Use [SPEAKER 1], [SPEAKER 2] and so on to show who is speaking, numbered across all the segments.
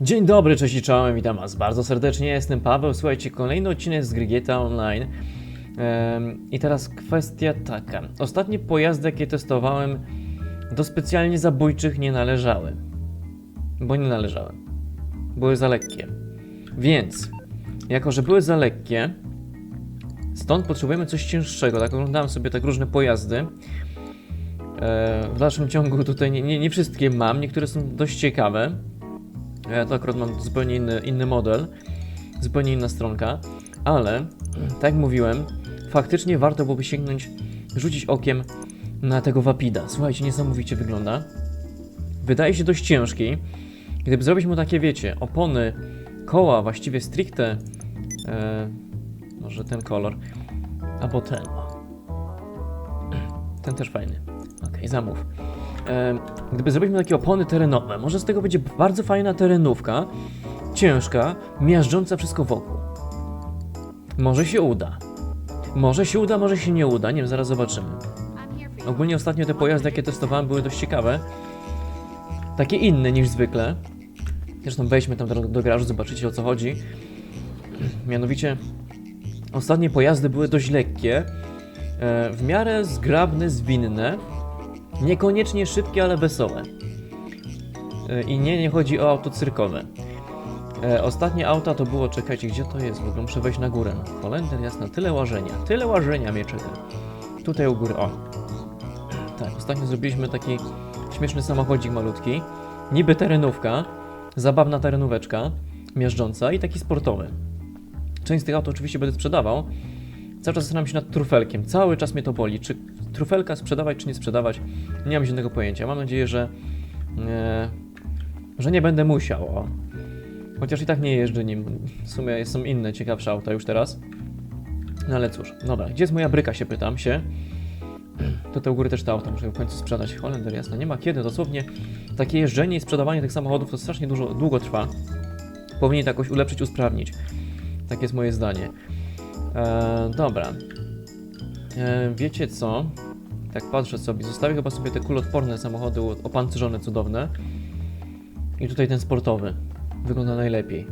[SPEAKER 1] Dzień dobry, cześć i czołem, witam was bardzo serdecznie, jestem Paweł, słuchajcie, kolejny odcinek z Grygieta Online. I teraz kwestia taka, ostatnie pojazdy jakie testowałem do specjalnie zabójczych nie należały. Bo nie należały. Były za lekkie. Więc, jako że były za lekkie, stąd potrzebujemy coś cięższego, tak oglądałem sobie tak różne pojazdy. E, W dalszym ciągu tutaj nie, nie, nie wszystkie mam, niektóre są dość ciekawe. Ja to akurat mam zupełnie inny, inny model, zupełnie inna stronka, ale tak jak mówiłem, faktycznie warto byłoby sięgnąć, rzucić okiem na tego Wapida. Słuchajcie, niesamowicie wygląda. Wydaje się dość ciężki. Gdyby zrobić mu takie, wiecie, opony, koła, właściwie stricte, e, może ten kolor, albo ten. Ten też fajny. Okej, zamów. Gdyby zrobić mu takie opony terenowe, może z tego będzie bardzo fajna terenówka, ciężka, miażdżąca wszystko wokół. Może się uda. Może się uda, może się nie uda, nie wiem, zaraz zobaczymy. Ogólnie ostatnio te pojazdy, jakie testowałem, były dość ciekawe. Takie inne niż zwykle. Zresztą wejdźmy tam do, do garażu, zobaczycie o co chodzi. Mianowicie, ostatnie pojazdy były dość lekkie, e, w miarę zgrabne, zwinne, Niekoniecznie szybkie, ale wesołe. E, I nie, nie chodzi o auto cyrkowe. E, ostatnie auta to było, czekajcie, gdzie to jest? W ogóle muszę na górę. No, Holender, jasno, tyle łażenia. Tyle łażenia mnie czeka. Tutaj u góry, o. Tak, ostatnio zrobiliśmy taki śmieszny samochodzik malutki. Niby terenówka, zabawna terenóweczka, miażdżąca i taki sportowy. Część z tych aut oczywiście będę sprzedawał. Cały czas zastanawiam się nad trufelkiem. Cały czas mnie to boli. Czy trufelka sprzedawać, czy nie sprzedawać? Nie mam żadnego pojęcia. Mam nadzieję, że, e, że nie będę musiał. Chociaż i tak nie jeżdżę nim. W sumie są inne, ciekawsze auta już teraz. No ale cóż, dobra. Gdzie jest moja bryka, się pytam się. To te u góry też te auta muszę w końcu sprzedać. Holender, jasno. Nie ma kiedy. Dosłownie takie jeżdżenie i sprzedawanie tych samochodów to strasznie dużo, długo trwa. Powinien to jakoś ulepszyć, usprawnić. Tak jest moje zdanie. E, dobra. E, wiecie co? Tak patrzę sobie. Zostawię chyba sobie te kulotporne samochody opancerzone, cudowne. I tutaj ten sportowy. Wygląda najlepiej.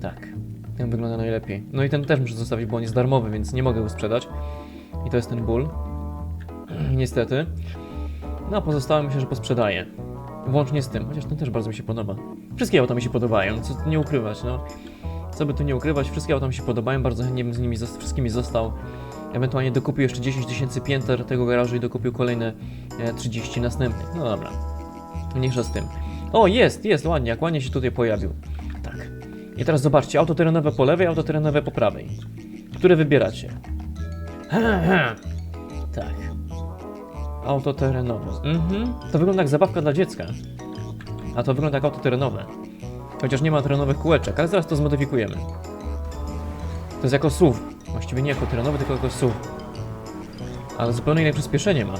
[SPEAKER 1] Tak. Ten wygląda najlepiej. No i ten też muszę zostawić, bo on jest darmowy, więc nie mogę go sprzedać. I to jest ten ból. Niestety. No a pozostałe myślę, że posprzedaję. Włącznie z tym, chociaż ten też bardzo mi się podoba. Wszystkie auta mi się podobają, co nie ukrywać, no. Co by tu nie ukrywać, wszystkie auta mi się podobają, bardzo chętnie bym z nimi zos- wszystkimi został. Ewentualnie dokupił jeszcze 10 tysięcy pięter tego garażu i dokupił kolejne e, 30 następnych. No dobra, mniejsza z tym. O, jest, jest, ładnie, jak ładnie się tutaj pojawił. Tak. I teraz zobaczcie, auto terenowe po lewej, auto terenowe po prawej. Które wybieracie? Tak. Auto terenowe. Mhm. To wygląda jak zabawka dla dziecka. A to wygląda jak auto terenowe. Chociaż nie ma terenowych kółeczek, ale zaraz to zmodyfikujemy. To jest jako SUV. Właściwie nie jako terenowy, tylko jako SUV. Ale zupełnie inne przyspieszenie ma.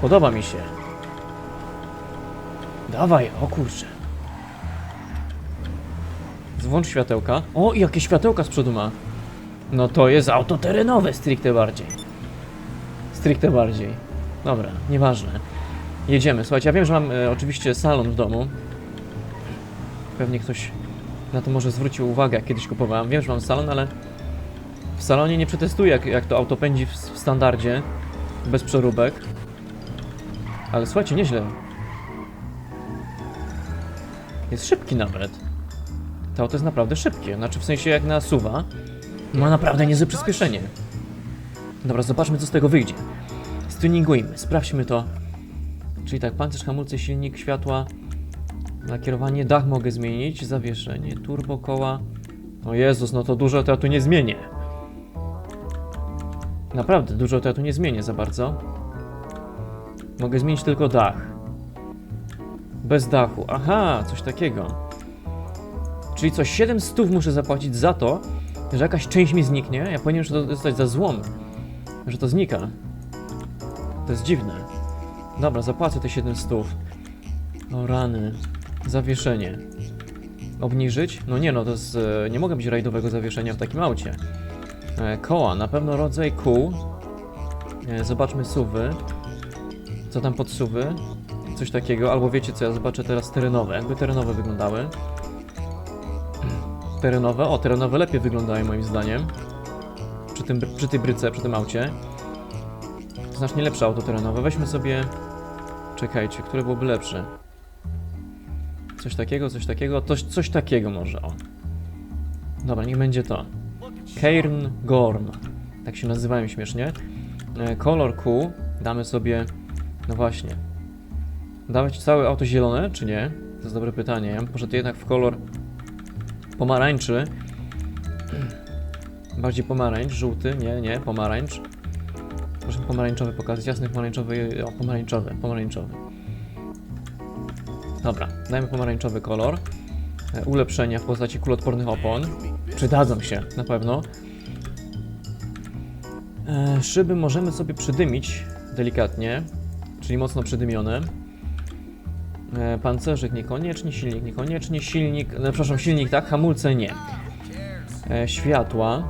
[SPEAKER 1] Podoba mi się. Dawaj, o kurczę. Zwłącz światełka. O, jakie światełka z przodu ma. No to jest auto terenowe, stricte bardziej. Stricte bardziej. Dobra, nieważne. Jedziemy. Słuchajcie, ja wiem, że mam e, oczywiście salon w domu. Pewnie ktoś na to może zwrócił uwagę, jak kiedyś kupowałem. Wiem, że mam salon, ale w salonie nie przetestuję, jak, jak to auto pędzi w, w standardzie, bez przeróbek. Ale słuchajcie, nieźle. Jest szybki nawet. To auto jest naprawdę szybkie. Znaczy, w sensie jak na suwa, ma naprawdę niezłe przyspieszenie. Dobra, zobaczmy, co z tego wyjdzie. Stuningujmy, sprawdźmy to. Czyli tak, pancerz, hamulce, silnik, światła, nakierowanie, dach mogę zmienić, zawieszenie, turbo, koła. O Jezus, no to dużo to ja tu nie zmienię. Naprawdę, dużo to ja tu nie zmienię za bardzo. Mogę zmienić tylko dach. Bez dachu. Aha, coś takiego. Czyli co, 7 stów muszę zapłacić za to, że jakaś część mi zniknie? Ja powinienem to dostać za złom. Że to znika. To jest dziwne. Dobra, zapłacę te 7 stów. O rany. Zawieszenie. Obniżyć? No nie no, to jest... Nie mogę mieć rajdowego zawieszenia w takim aucie. E, koła, na pewno rodzaj kół. E, zobaczmy suwy. Co tam pod suwy? Coś takiego, albo wiecie co, ja zobaczę teraz terenowe. Jakby terenowe wyglądały. Terenowe, o, terenowe lepiej wyglądają moim zdaniem. Przy, tym, przy tej bryce, przy tym aucie. Znacznie lepsze auto terenowe. Weźmy sobie... Czekajcie, które byłoby lepsze? Coś takiego, coś takiego, coś, coś takiego może, o. Dobra, niech będzie to. Cairn Gorm. Tak się nazywają śmiesznie. E, Kolor Q damy sobie... No właśnie. Dawać całe auto zielone, czy nie? To jest dobre pytanie. Ja poszedł jednak w kolor pomarańczy. Bardziej pomarańcz, żółty, nie, nie, pomarańcz. Proszę pomarańczowy pokazać, jasny pomarańczowy, o, pomarańczowy, pomarańczowy. Dobra, dajmy pomarańczowy kolor. E, Ulepszenia w postaci kulotpornych opon. Przydadzą się, na pewno. E, szyby możemy sobie przydymić delikatnie, czyli mocno przydymione. E, pancerzyk niekoniecznie, silnik niekoniecznie, silnik, no, przepraszam, silnik tak, hamulce nie. Światła,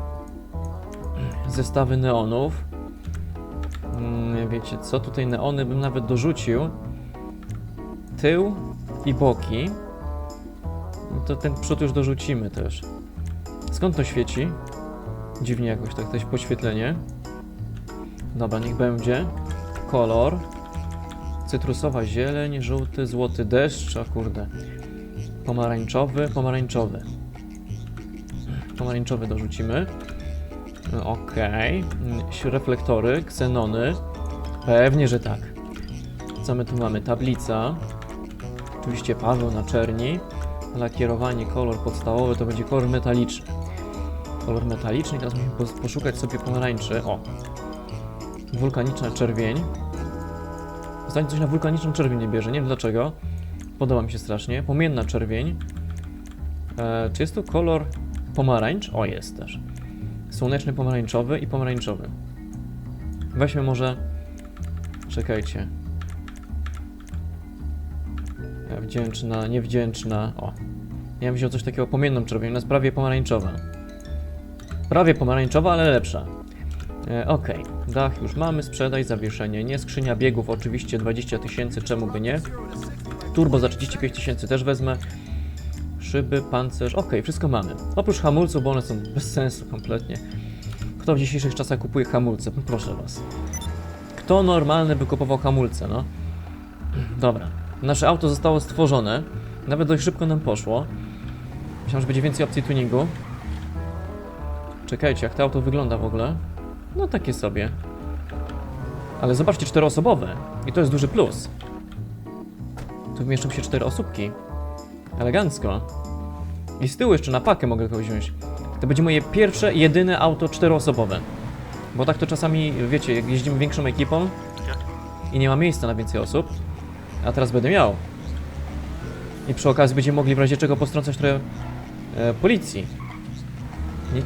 [SPEAKER 1] zestawy neonów. Mm, wiecie co, tutaj neony bym nawet dorzucił. Tył i boki. No to ten przód już dorzucimy też. Skąd to świeci? Dziwnie jakoś tak, to jest podświetlenie. Dobra, niech będzie. Kolor. Cytrusowa zieleń, żółty, złoty deszcz, a kurde. Pomarańczowy, pomarańczowy. Pomarańczowy dorzucimy. Okay. Reflektory, ksenony. Pewnie, że tak. Co my tu mamy? Tablica. Oczywiście Paweł na czerni. Lakierowanie, kolor podstawowy to będzie kolor metaliczny. Kolor metaliczny, teraz musimy pos- poszukać sobie pomarańczy. O! Wulkaniczna czerwień. Ostatnio coś na wulkaniczną czerwień nie bierze, nie wiem dlaczego. Podoba mi się strasznie. Płomienna czerwień. E, czy jest tu kolor pomarańcz? O, jest też. Słoneczny pomarańczowy i pomarańczowy. Weźmy może... Czekajcie. Wdzięczna, niewdzięczna. O. Ja bym wziął coś takiego pomienną czerwień, ona jest prawie pomarańczowa. Prawie pomarańczowa, ale lepsza. E, Okej, dach już mamy, sprzedaj, zawieszenie. Nie, skrzynia biegów oczywiście 20 tysięcy, czemu by nie. Turbo za 35 tysięcy też wezmę. Szyby, pancerz, okej, wszystko mamy. Oprócz hamulców, bo one są bez sensu kompletnie. Kto w dzisiejszych czasach kupuje hamulce? Proszę was. Kto normalny by kupował hamulce, no? Dobra. Nasze auto zostało stworzone. Nawet dość szybko nam poszło. Myślałem, że będzie więcej opcji tuningu. Czekajcie, jak to auto wygląda w ogóle. No takie sobie. Ale zobaczcie, czteroosobowe. I to jest duży plus. Tu mieszczą się cztery osóbki. Elegancko. I z tyłu jeszcze na pakę mogę go wziąć. To będzie moje pierwsze, jedyne auto czteroosobowe. Bo tak to czasami, wiecie, jak jeździmy większą ekipą i nie ma miejsca na więcej osób, a teraz będę miał. I przy okazji będziemy mogli w razie czego postrącać trochę e, policji.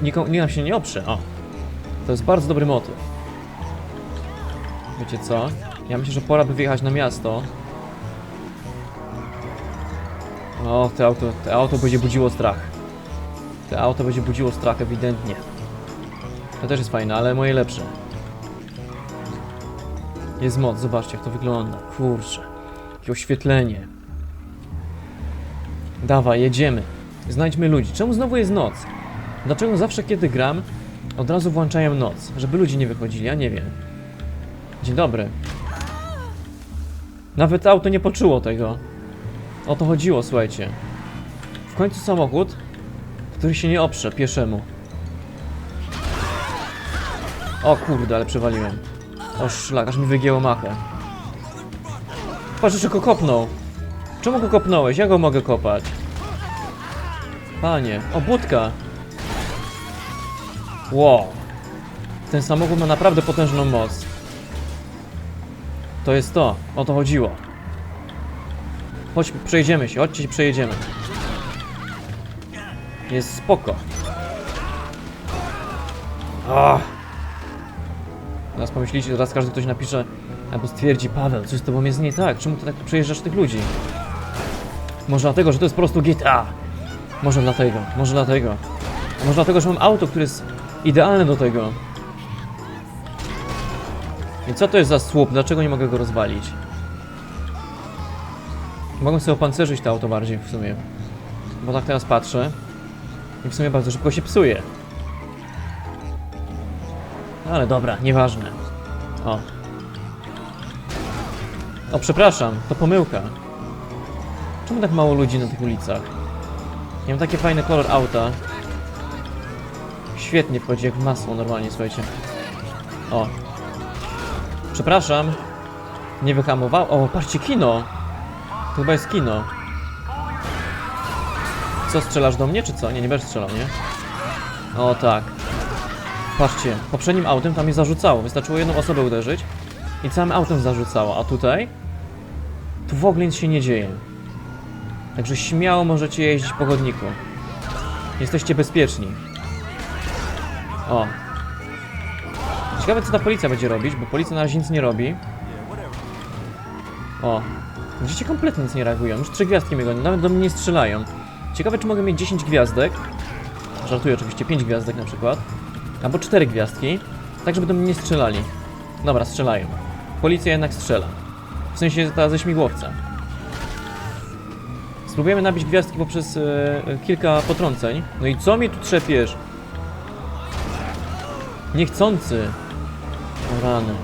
[SPEAKER 1] Nikt, nam się nie oprze. O. To jest bardzo dobry motyw. Wiecie co? Ja myślę, że pora by wyjechać na miasto. O, to auto, to auto będzie budziło strach. To auto będzie budziło strach ewidentnie. To też jest fajne, ale moje lepsze. Jest moc, zobaczcie jak to wygląda. Kurczę. Jakie oświetlenie. Dawaj, jedziemy. Znajdźmy ludzi. Czemu znowu jest noc? Dlaczego zawsze kiedy gram, od razu włączają noc? Żeby ludzie nie wychodzili, ja nie wiem. Dzień dobry. Nawet auto nie poczuło tego. O to chodziło, słuchajcie. W końcu samochód, który się nie oprze pieszemu. O kurde, ale przewaliłem. O szlak, aż mi wygięło machę. Patrz, jeszcze go kopnął. Czemu go kopnąłeś? Ja go mogę kopać. Panie, o budka. Wow. Ten samochód ma naprawdę potężną moc. To jest to. O to chodziło. Chodź, przejedziemy się. Chodźcie przejedziemy. Jest spoko. Ach. Teraz pomyślicie, teraz każdy ktoś napisze albo stwierdzi, Paweł, coś z tobą jest nie tak, czemu ty tak przejeżdżasz tych ludzi? Może dlatego, że to jest po prostu GTA. Może dlatego, może dlatego. A może dlatego, że mam auto, które jest idealne do tego. I co to jest za słup? Dlaczego nie mogę go rozwalić? Mogłem sobie opancerzyć to auto bardziej w sumie. Bo tak teraz patrzę. I w sumie bardzo szybko się psuje. Ale dobra, nieważne. O. O, przepraszam, to pomyłka. Czemu tak mało ludzi na tych ulicach? Ja mam taki fajny kolor auta. Świetnie wchodzi jak w masło normalnie, słuchajcie. O. Przepraszam. Nie wyhamował. O, patrzcie, kino. To chyba jest kino. Co, strzelasz do mnie, czy co? Nie, nie będziesz strzelał, nie? O, tak. Patrzcie, poprzednim autem tam mnie zarzucało. Wystarczyło jedną osobę uderzyć i całym autem zarzucało. A tutaj? Tu w ogóle nic się nie dzieje. Także śmiało możecie jeździć po chodniku. Jesteście bezpieczni. O. Ciekawe co ta policja będzie robić, bo policja na razie nic nie robi. O. Widzicie, kompletnie nic nie reagują. Już trzy gwiazdki mnie gonią, nawet do mnie nie strzelają. Ciekawe, czy mogę mieć 10 gwiazdek. Żartuję oczywiście, 5 gwiazdek na przykład. Albo 4 gwiazdki. Tak, żeby do mnie nie strzelali. Dobra, strzelają. Policja jednak strzela. W sensie ta ze śmigłowca. Spróbujemy nabić gwiazdki poprzez e, e, kilka potrąceń. No i co mi tu trzepiesz? Niechcący. O rany.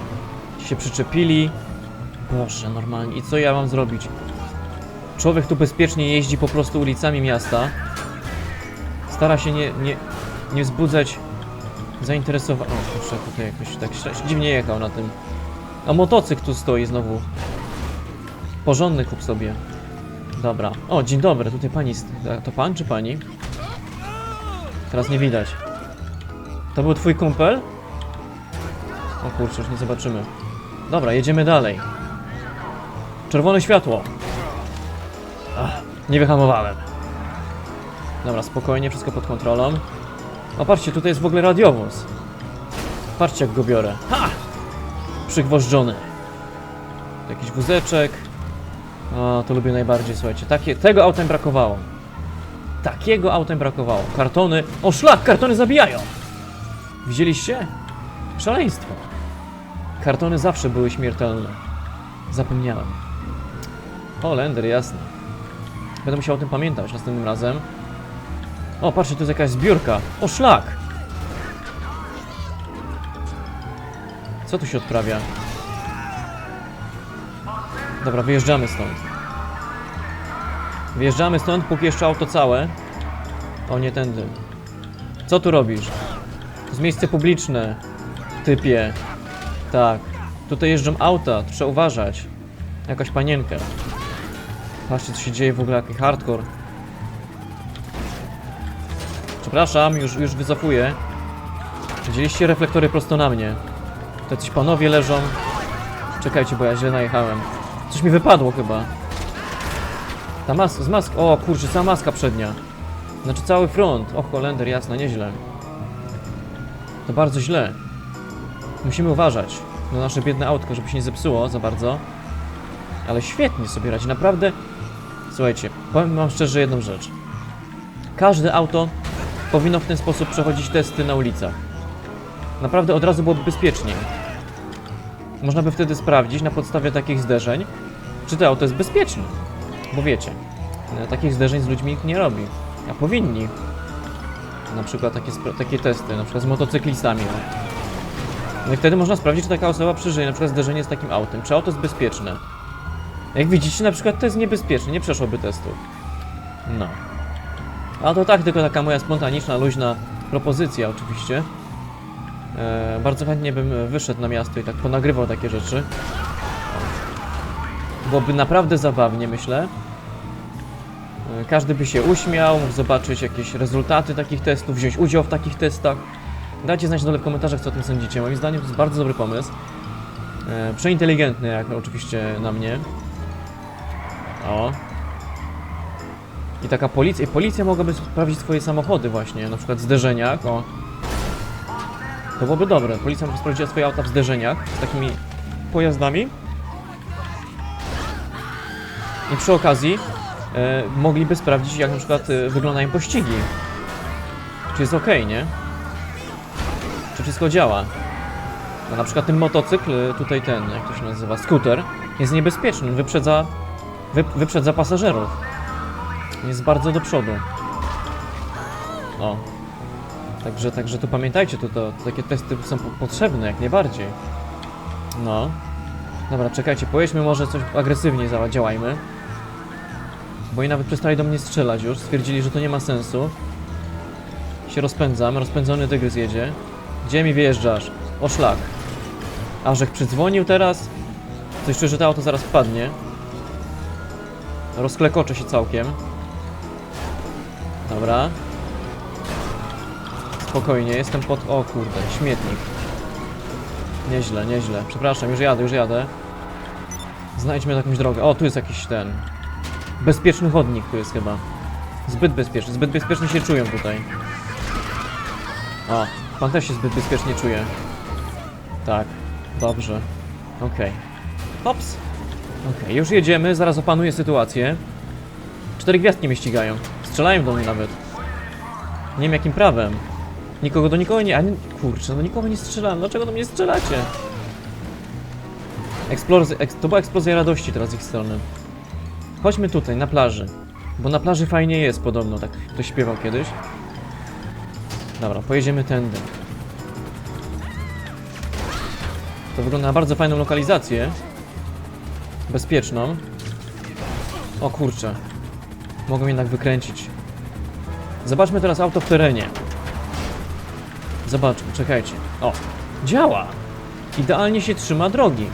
[SPEAKER 1] Się przyczepili. Boże, normalnie. I co ja mam zrobić? Człowiek tu bezpiecznie jeździ po prostu ulicami miasta. Stara się nie, nie, nie wzbudzać zainteresowania. O, kurczę, tutaj jakoś tak dziwnie jechał na tym. A motocykl tu stoi znowu. Porządny kup sobie. Dobra. O, dzień dobry, tutaj pani. To pan czy pani? Teraz nie widać. To był twój kumpel? O kurczę, już nie zobaczymy. Dobra, jedziemy dalej. Czerwone światło. Ach, nie wyhamowałem. Dobra, spokojnie, wszystko pod kontrolą. O, patrzcie, tutaj jest w ogóle radiowóz. Patrzcie, jak go biorę. Ha! Przygwożdżony. Jakiś wózeczek. O, to lubię najbardziej, słuchajcie. Takie, tego autem brakowało. Takiego autem brakowało. Kartony. O, szlak! Kartony zabijają! Widzieliście? Szaleństwo. Kartony zawsze były śmiertelne. Zapomniałem. O, Lender, jasne. Będę musiał o tym pamiętać następnym razem. O, patrzcie, tu jest jakaś zbiórka. O, szlak! Co tu się odprawia? Dobra, wyjeżdżamy stąd. Wyjeżdżamy stąd, póki jeszcze auto całe. O, nie tędy. Co tu robisz? To jest miejsce publiczne. Typie. Tak. Tutaj jeżdżą auta, trzeba uważać. Jakaś panienkę. Patrzcie, co się dzieje w ogóle, jaki hardcore. Przepraszam, już, już wycofuję. Widzieliście reflektory prosto na mnie. To jacyś panowie leżą. Czekajcie, bo ja źle najechałem. Coś mi wypadło chyba. Ta maska, z mask. O kurczę, cała maska przednia. Znaczy cały front. O Holender, jasno, nieźle. To bardzo źle. Musimy uważać na nasze biedne autko, żeby się nie zepsuło za bardzo. Ale świetnie sobie radzi, naprawdę. Słuchajcie, powiem wam szczerze jedną rzecz. Każde auto powinno w ten sposób przechodzić testy na ulicach. Naprawdę od razu byłoby bezpieczniej. Można by wtedy sprawdzić na podstawie takich zderzeń, czy to auto jest bezpieczne. Bo wiecie, e, takich zderzeń z ludźmi nikt nie robi. A powinni. Na przykład takie, takie testy, na przykład z motocyklistami. O. No i wtedy można sprawdzić, czy taka osoba przeżyje na przykład zderzenie z takim autem. Czy auto jest bezpieczne. Jak widzicie, na przykład to jest niebezpieczne, nie przeszłoby testu. No. A to tak, tylko taka moja spontaniczna, luźna propozycja oczywiście. E, bardzo chętnie bym wyszedł na miasto i tak ponagrywał takie rzeczy. Byłoby naprawdę zabawnie, myślę. E, Każdy by się uśmiał, mógł zobaczyć jakieś rezultaty takich testów, wziąć udział w takich testach. Dajcie znać dole w komentarzach, co o tym sądzicie. Moim zdaniem to jest bardzo dobry pomysł. E, przeinteligentny, jak oczywiście na mnie. O. I taka policja, i policja mogłaby sprawdzić swoje samochody właśnie, na przykład w zderzeniach, o. To byłoby dobre. Policja by sprawdziła swoje auta w zderzeniach z takimi pojazdami. I przy okazji e, mogliby sprawdzić, jak na przykład e, wyglądają pościgi. Czy jest ok, nie? Czy wszystko działa? No, na przykład ten motocykl, e, tutaj ten, jak to się nazywa, skuter, jest niebezpieczny, wyprzedza Wy, wyprzedza pasażerów. Jest bardzo do przodu. O. Także, także tu pamiętajcie, to, to, to takie testy są po, potrzebne jak najbardziej. No. Dobra, czekajcie, pojedźmy może coś agresywniej działajmy. Bo i nawet przestali do mnie strzelać już, stwierdzili, że to nie ma sensu. Się rozpędzam, rozpędzony tygrys jedzie. Gdzie mi wyjeżdżasz? O szlak. A żech przydzwonił teraz? Coś czuję, że to auto zaraz wpadnie. Rozklekoczę się całkiem. Dobra. Spokojnie, jestem pod... O kurde, śmietnik. Nieźle, nieźle. Przepraszam, już jadę, już jadę. Znajdźmy jakąś drogę. O, tu jest jakiś ten... Bezpieczny chodnik tu jest chyba. Zbyt bezpieczny, zbyt bezpiecznie się czują tutaj. O, pan też się zbyt bezpiecznie czuje. Tak, dobrze. Okej. Hops. Okej, już jedziemy, zaraz opanuję sytuację. Cztery gwiazdki mnie ścigają. Strzelają do mnie nawet. Nie wiem jakim prawem. Nikogo do nikogo nie... Ani... Kurczę, no nikogo nie strzelam. Dlaczego do mnie strzelacie? Eksplozja... Eks... To była eksplozja radości teraz z ich strony. Chodźmy tutaj, na plaży. Bo na plaży fajnie jest podobno, tak ktoś śpiewał kiedyś. Dobra, pojedziemy tędy. To wygląda na bardzo fajną lokalizację. Bezpieczną. O kurczę. Mogą jednak wykręcić. Zobaczmy teraz auto w terenie. Zobaczmy, czekajcie. O, działa! Idealnie się trzyma drogi.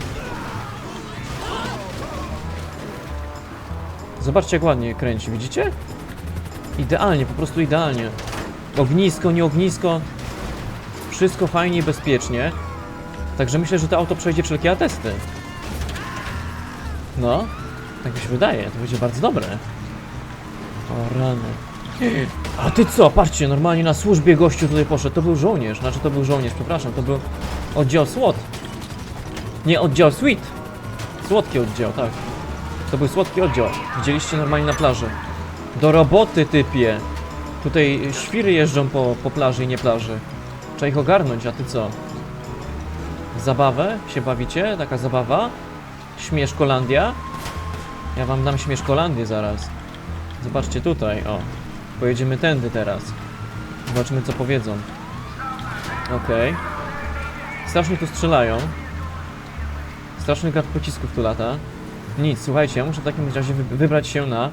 [SPEAKER 1] Zobaczcie jak ładnie kręci, widzicie? Idealnie, po prostu idealnie. Ognisko, nie ognisko. Wszystko fajnie i bezpiecznie. Także myślę, że to auto przejdzie wszelkie atesty. No, tak mi się wydaje, to będzie bardzo dobre. O rany. A ty co? Patrzcie, normalnie na służbie gościu tutaj poszedł. To był żołnierz, znaczy to był żołnierz, przepraszam, to był oddział SWAT. Nie, oddział SWIT. Słodki oddział, tak. To był słodki oddział. Widzieliście normalnie na plaży. Do roboty, typie. Tutaj świry jeżdżą po, po plaży i nie plaży. Trzeba ich ogarnąć, a ty co? Zabawę się bawicie? Taka zabawa? Śmieszkolandia? Ja wam dam śmieszkolandię zaraz. Zobaczcie tutaj, o. Pojedziemy tędy teraz. Zobaczymy co powiedzą. Okej. Strasznie tu strzelają. Straszny grad pocisków tu lata. Nic, słuchajcie, ja muszę w takim razie wy- wybrać się na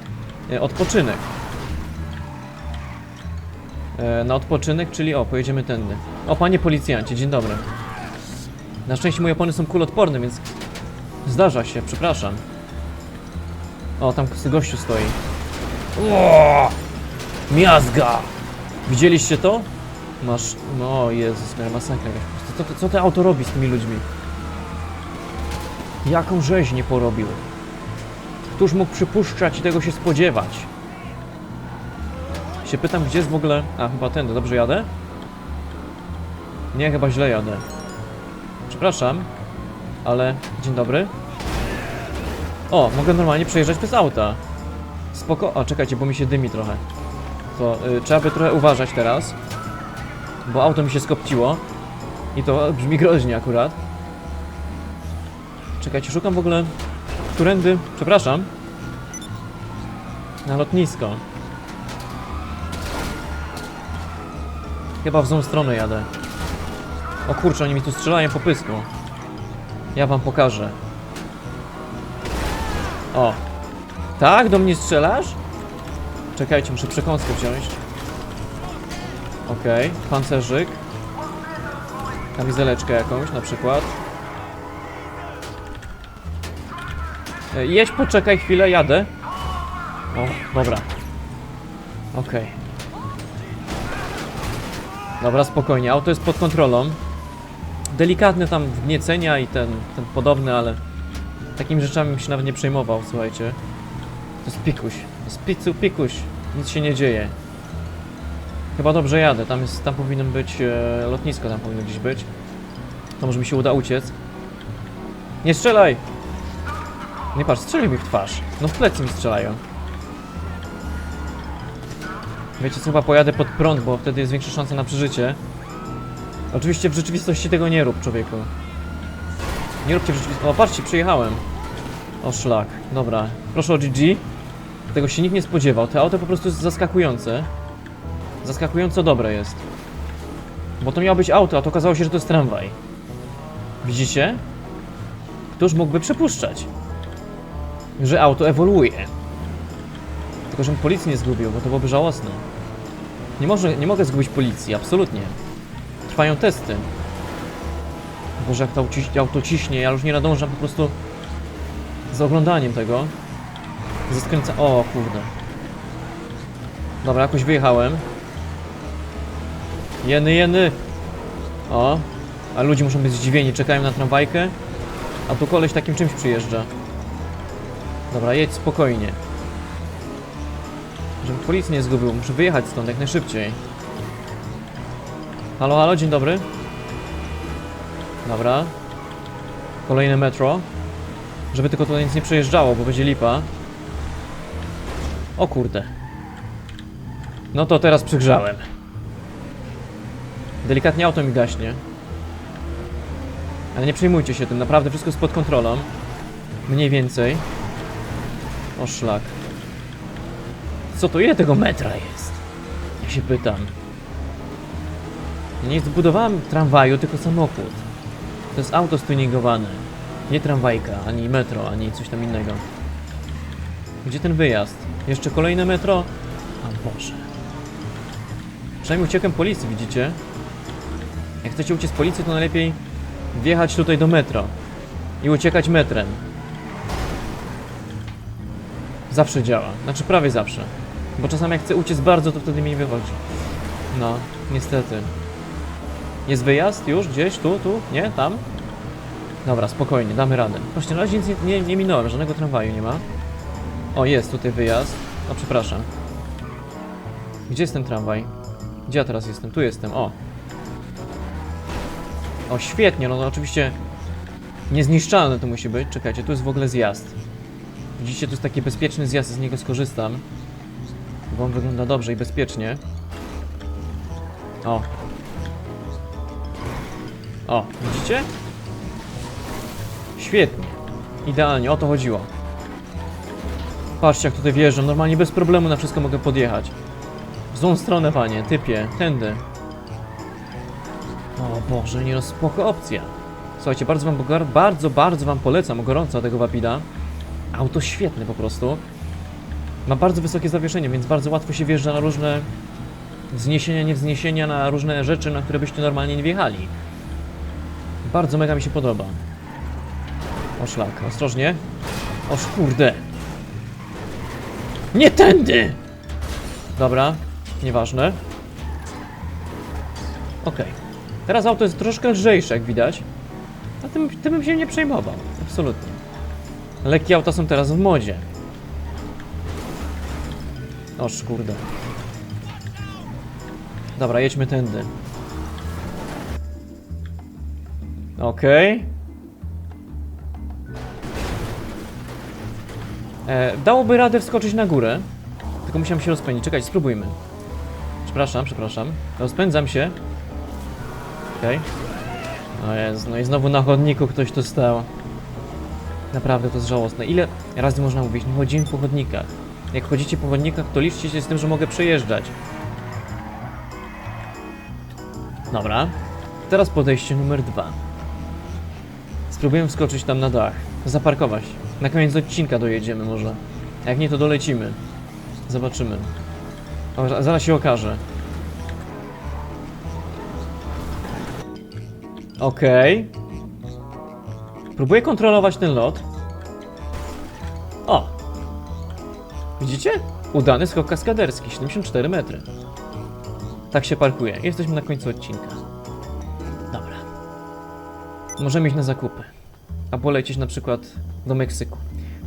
[SPEAKER 1] e, odpoczynek. E, na odpoczynek, czyli o, pojedziemy tędy. O, panie policjancie, dzień dobry. Na szczęście moje opony są kulotporne, więc zdarza się, przepraszam. O, tam gościu stoi. O! Miazga! Widzieliście to? Masz... No, Jezus, miała masakra. Co, co to auto robi z tymi ludźmi? Jaką rzeźnię porobił? Któż mógł przypuszczać i tego się spodziewać? Się pytam, gdzie jest w ogóle... A, chyba ten, dobrze jadę? Nie, chyba źle jadę. Przepraszam, ale... Dzień dobry. O, mogę normalnie przejeżdżać przez auta. Spoko... O, czekajcie, bo mi się dymi trochę. Y, trzeba by trochę uważać teraz. Bo auto mi się skopciło. I to brzmi groźnie akurat. Czekajcie, szukam w ogóle... Którędy... Przepraszam. Na lotnisko. Chyba w złą stronę jadę. O kurczę, oni mi tu strzelają po pysku. Ja wam pokażę. O. Tak? Do mnie strzelasz? Czekajcie, muszę przekąskę wziąć. Okej, pancerzyk. Kamizeleczkę jakąś na przykład. E, Jedź, poczekaj chwilę, jadę. O, dobra. Okej. Dobra, spokojnie, auto jest pod kontrolą. Delikatne tam wgniecenia i ten, ten podobny, ale takimi rzeczami bym się nawet nie przejmował, słuchajcie. To jest pikuś, jest picu pikuś, nic się nie dzieje. Chyba dobrze jadę, tam jest, tam powinno być e, lotnisko, tam powinno gdzieś być. To może mi się uda uciec. Nie strzelaj! Nie patrz, strzeli mi w twarz. No w plecy mi strzelają. Wiecie chyba pojadę pod prąd, bo wtedy jest większa szansa na przeżycie. Oczywiście w rzeczywistości tego nie rób, człowieku. Nie róbcie w rzeczywistości... O, patrzcie, przyjechałem. O szlak, dobra. Proszę o GG. Tego się nikt nie spodziewał. To auto po prostu jest zaskakujące. Zaskakująco dobre jest. Bo to miało być auto, a to okazało się, że to jest tramwaj. Widzicie? Któż mógłby przypuszczać, że auto ewoluuje? Tylko, żebym policji nie zgubił, bo to byłoby żałosne. Nie, może, nie mogę zgubić policji, absolutnie. Trwają testy. Boże, jak to auto ciśnie, ja już nie nadążam po prostu z oglądaniem tego. Ze skręca... O, kurde. Dobra, jakoś wyjechałem. Jeny, jeny. O. A ludzie muszą być zdziwieni, czekają na tramwajkę. A tu koleś takim czymś przyjeżdża. Dobra, jedź spokojnie. Żebym policji nie zgubił, muszę wyjechać stąd jak najszybciej. Halo, halo, dzień dobry. Dobra. Kolejne metro. Żeby tylko tutaj nic nie przejeżdżało, bo będzie lipa. O kurde. No to teraz przygrzałem. Delikatnie auto mi gaśnie. Ale nie przejmujcie się tym, naprawdę wszystko jest pod kontrolą. Mniej więcej. O szlak. Co to ile tego metra jest? Ja się pytam. Ja nie zbudowałem tramwaju, tylko samochód. To jest auto stuningowane. Nie tramwajka, ani metro, ani coś tam innego. Gdzie ten wyjazd? Jeszcze kolejne metro? A Boże. Przynajmniej uciekłem policji, widzicie? Jak chcecie uciec z policji, to najlepiej wjechać tutaj do metro i uciekać metrem. Zawsze działa. Znaczy prawie zawsze. Bo czasami jak chcę uciec bardzo, to wtedy mi wychodzi. No, niestety. Jest wyjazd już gdzieś? Tu, tu? Nie? Tam? Dobra, spokojnie, damy radę. Właśnie, na razie nic nie, nie, nie minąłem, żadnego tramwaju nie ma. O, jest tutaj wyjazd. O, przepraszam. Gdzie jest ten tramwaj? Gdzie ja teraz jestem? Tu jestem, o. O, świetnie, no, no oczywiście niezniszczalne to musi być. Czekajcie, tu jest w ogóle zjazd. Widzicie, to jest taki bezpieczny zjazd, z niego skorzystam. Bo on wygląda dobrze i bezpiecznie. O. O, widzicie? Świetnie. Idealnie, o to chodziło. Patrzcie jak tutaj wjeżdżam, normalnie bez problemu na wszystko mogę podjechać. W złą stronę, panie, typie, tędy. O Boże, nie no, opcja. Słuchajcie, bardzo wam, bardzo, bardzo wam polecam gorąco tego Wapida. Auto świetne po prostu. Ma bardzo wysokie zawieszenie, więc bardzo łatwo się wjeżdża na różne wzniesienia, niewzniesienia, na różne rzeczy, na które byście normalnie nie wjechali. Bardzo mega mi się podoba. O szlak, ostrożnie. Oż kurde. Nie tędy! Dobra, nieważne. Okej. Teraz auto jest troszkę lżejsze, jak widać. A tym, tym bym się nie przejmował. Absolutnie. Lekkie auta są teraz w modzie. Oż kurde. Dobra, jedźmy tędy. Okej. E, dałoby radę wskoczyć na górę. Tylko musiałem się rozpędzić. Czekajcie, spróbujmy. Przepraszam, przepraszam. Rozpędzam się. Okej. O Jezu, no i znowu na chodniku ktoś tu stał. Naprawdę to jest żałosne. Ile razy można mówić, nie chodzimy po chodnikach. Jak chodzicie po chodnikach, to liczcie się z tym, że mogę przejeżdżać. Dobra. Teraz podejście numer dwa. Spróbuję wskoczyć tam na dach. Zaparkować. Na koniec odcinka dojedziemy może. Jak nie, to dolecimy. Zobaczymy. Zaraz się okaże. Okej. Próbuję kontrolować ten lot. O! Widzicie? Udany skok kaskaderski, 74 metry. Tak się parkuje. Jesteśmy na końcu odcinka. Dobra. Możemy iść na zakupy. A polecieć na przykład do Meksyku.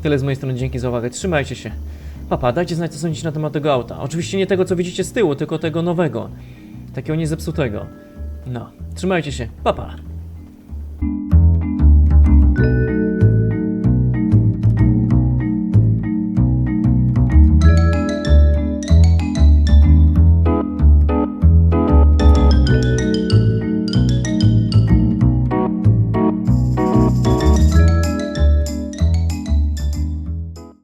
[SPEAKER 1] Tyle z mojej strony, dzięki za uwagę. Trzymajcie się. Papa, dajcie znać, co sądzicie na temat tego auta. Oczywiście nie tego, co widzicie z tyłu, tylko tego nowego. Takiego niezepsutego. No, trzymajcie się. Papa.